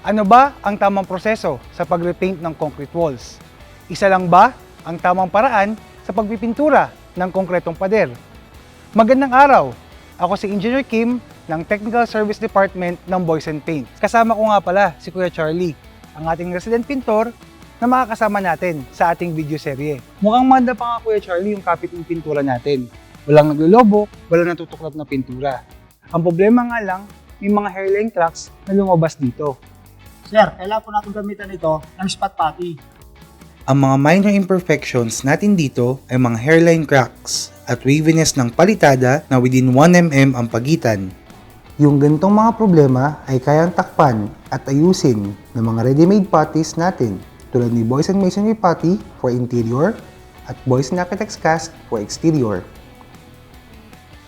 Ano ba ang tamang proseso sa pag-repaint ng concrete walls? Isa lang ba ang tamang paraan sa pagpipintura ng konkretong pader? Magandang araw! Ako si Engineer Kim ng Technical Service Department ng Boys and Paint. Kasama ko nga pala si Kuya Charlie, ang ating resident pintor na makakasama natin sa ating video serye. Mukhang manda pa nga Kuya Charlie yung kapit ng pintura natin. Walang naglulobok, walang natutuklap na pintura. Ang problema nga lang, may mga hairline cracks na lumabas dito. Sir, kailangan po natin gamitan ito ng spot putty. Ang mga minor imperfections natin dito ay mga hairline cracks at waviness ng palitada na within 1mm ang pagitan. Yung ganitong mga problema ay kayang takpan at ayusin ng mga ready-made putties natin tulad ni Boys and Masonry Putty for interior at Boys and Architects Cast for exterior.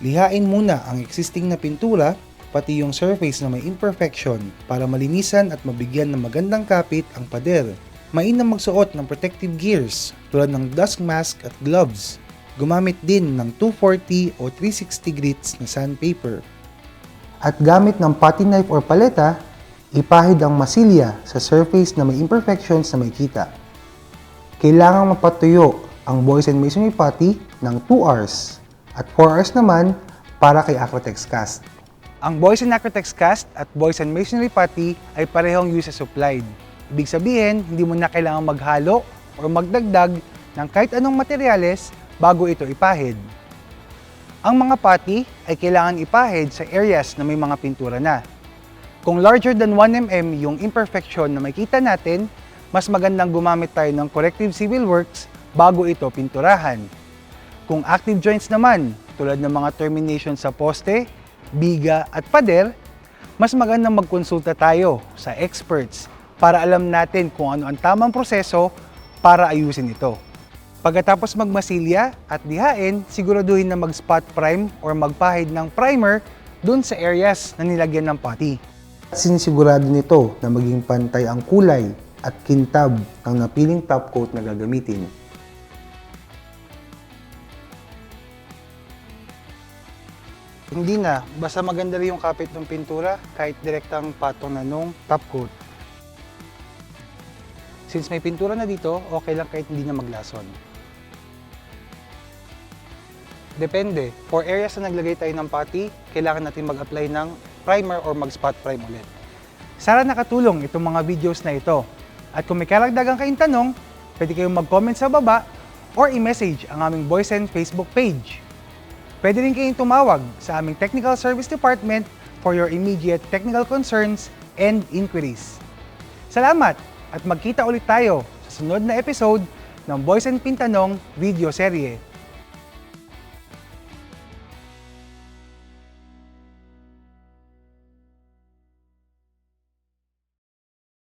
Lihain muna ang existing na pintura pati yung surface na may imperfection para malinisan at mabigyan ng magandang kapit ang pader. Mainam magsuot ng protective gears tulad ng dust mask at gloves. Gumamit din ng 240 o 360 grits na sandpaper. At gamit ng putty knife or paleta, ipahid ang masilya sa surface na may imperfections na makikita. Kailangang mapatuyo ang Boys and Masonry Putty ng 2 hours at 4 hours naman para kay Acrotex Cast. Ang Boys and Architects Cast at Boys and Masonry Putty ay parehong use as supplied. Ibig sabihin, hindi mo na kailangang maghalo o magdagdag ng kahit anong materyales bago ito ipahid. Ang mga putty ay kailangan ipahid sa areas na may mga pintura na. Kung larger than 1mm yung imperfection na makita natin, mas magandang gumamit tayo ng corrective civil works bago ito pinturahan. Kung active joints naman, tulad ng mga termination sa poste, biga at pader, mas magandang magkonsulta tayo sa experts para alam natin kung ano ang tamang proseso para ayusin ito. Pagkatapos magmasilya at dihain, siguraduhin na mag-spot prime or magpahid ng primer dun sa areas na nilagyan ng. At sinisigurado nito na maging pantay ang kulay at kintab ng napiling top coat na gagamitin. Hindi na, basta maganda rin yung kapit ng pintura kahit direktang patong na nung top coat. Since may pintura na dito, okay lang kahit hindi na maglason. Depende. For areas na naglagay tayo ng putty, kailangan natin mag-apply ng primer or mag-spot prime ulit. Sana nakatulong itong mga videos na ito. At kung may karagdagan kayong tanong, pwede kayong mag-comment sa baba or i-message ang aming Boys and Facebook page. Pwede rin kayong tumawag sa aming Technical Service Department for your immediate technical concerns and inquiries. Salamat at magkita ulit tayo sa sunod na episode ng Boys and Pintanong video serye.